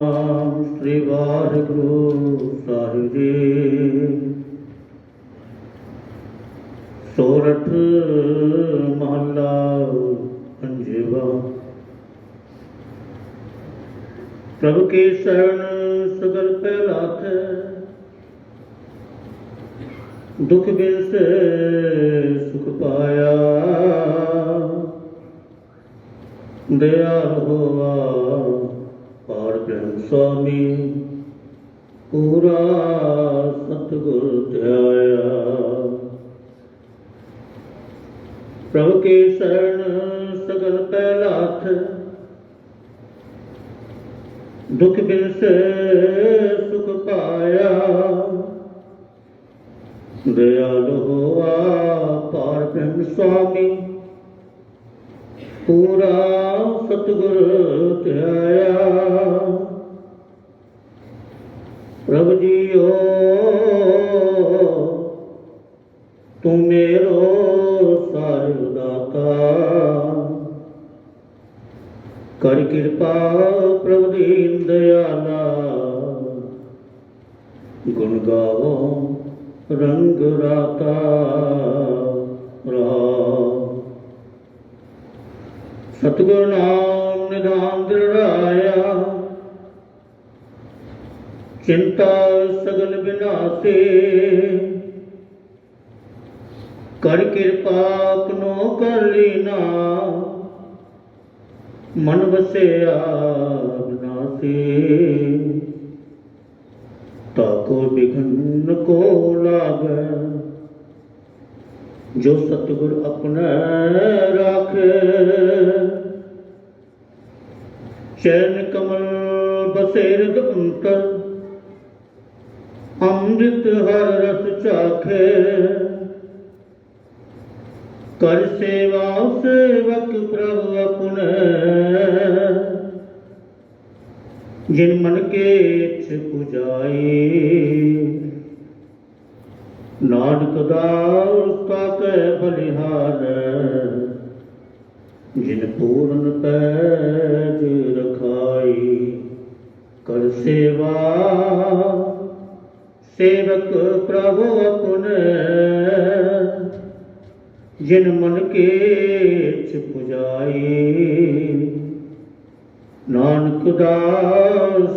ਸ੍ਰੀ ਵਾਹਿਗੁਰੂ ਸਾਹਿਬ ਜੀ ਸੋਰਠ ਮਹੱਲਾ ਪੰਜਵਾ ਪ੍ਰਭੂ ਕੀ ਸ਼ਰਨ ਸਗਲ ਪਹਿਲਾਥ, ਦੁਖ ਬਿਨ ਸੇ ਸੁਖ ਪਾਇਆ, ਦਇਆ ਹੋਆ ਪਾਰ ਬ੍ਰਹਮ ਸੁਆਮੀ। ਪੂਰਾ ਸਤਿਗੁਰ ਧਿਆਇਆ। ਪ੍ਰਭ ਕੇ ਸ਼ਰਨ ਸਗਲ ਪਹਿਲਾਥ। ਦੁਖ ਬਿਨ ਸੁਖ ਪਾਇਆ। ਦਇਆਲ ਹੋਆ ਪਾਰ ਬ੍ਰਹਮ ਸੁਆਮੀ। ਪੂਰਾ ਸਤਿਗੁਰ ਧਿਆਇਆ ਪ੍ਰਭ ਜੀਓ, ਤੂੰ ਮੇਰੋ ਸਾਹਿਬ ਦਾਤਾ ਕਰ ਕਿਰਪਾ ਪ੍ਰਭ ਦੀਨ ਦਿਆਲਾ ਗੁਣ ਗਾਵੋ ਰੰਗ ਰਾਤਾ। ਰਾਮ ਸਤਿਗੁਰ ਨਾਮ ਨਿਧਾਨ ਦਿੜਾਇਆ ਚਿੰਤਾ ਸਗਲ ਬਿਨਾਸੇ। ਕਰ ਕਿਰਪਾ ਆਪਨੋ ਕਰ ਲੀਨਾ। ਮਨ ਵਸਿਆ ਬਿਨਾਸੇ ਤਾਕੋ ਬਿਘਨ ਕੋ ਲਾਗੈ। ਜੋ ਸਤਿਗੁਰ ਆਪਣਾ ਚਰਨ ਕਮਲ ਬਸੇਰਦ ਅੰਤਰ, ਅੰਮ੍ਰਿਤ ਹਰ ਰਸ ਚਾਖੇ। ਕਰ ਸੇਵਾ, ਸੇਵਕ ਪ੍ਰਭ ਆਪਣੇ। ਜਿਨ ਮਨ ਕੇ ਇਛ ਪੁਜਾਈ ਨਾਨਕ ਦਾਸ ਕੈ ਬਲਿਹਾਰ। ਜਿਨ ਪੂਰਨ ਪੈਜ ਰਖਾਈ, ਕਰ ਸੇਵਾ। ਸੇਵਕ ਪ੍ਰਭੂ ਆਪਣੇ ਜਿਨ ਮਨ ਕੇ ਚ ਪੁਜਾਈ। ਨਾਨਕ ਦਾਸ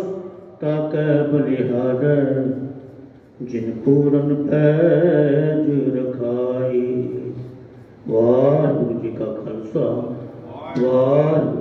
ਤਾਕੈ ਬਲਿਹਾਰ, ਜਿਨ ਪੂਰਨ ਪੈਜ ਰਖਾਈ। ਵਾਹਿਗੁਰੂ ਜੀ ਕਾ ਖਾਲਸਾ। ਵਾਹਿਗੁਰੂ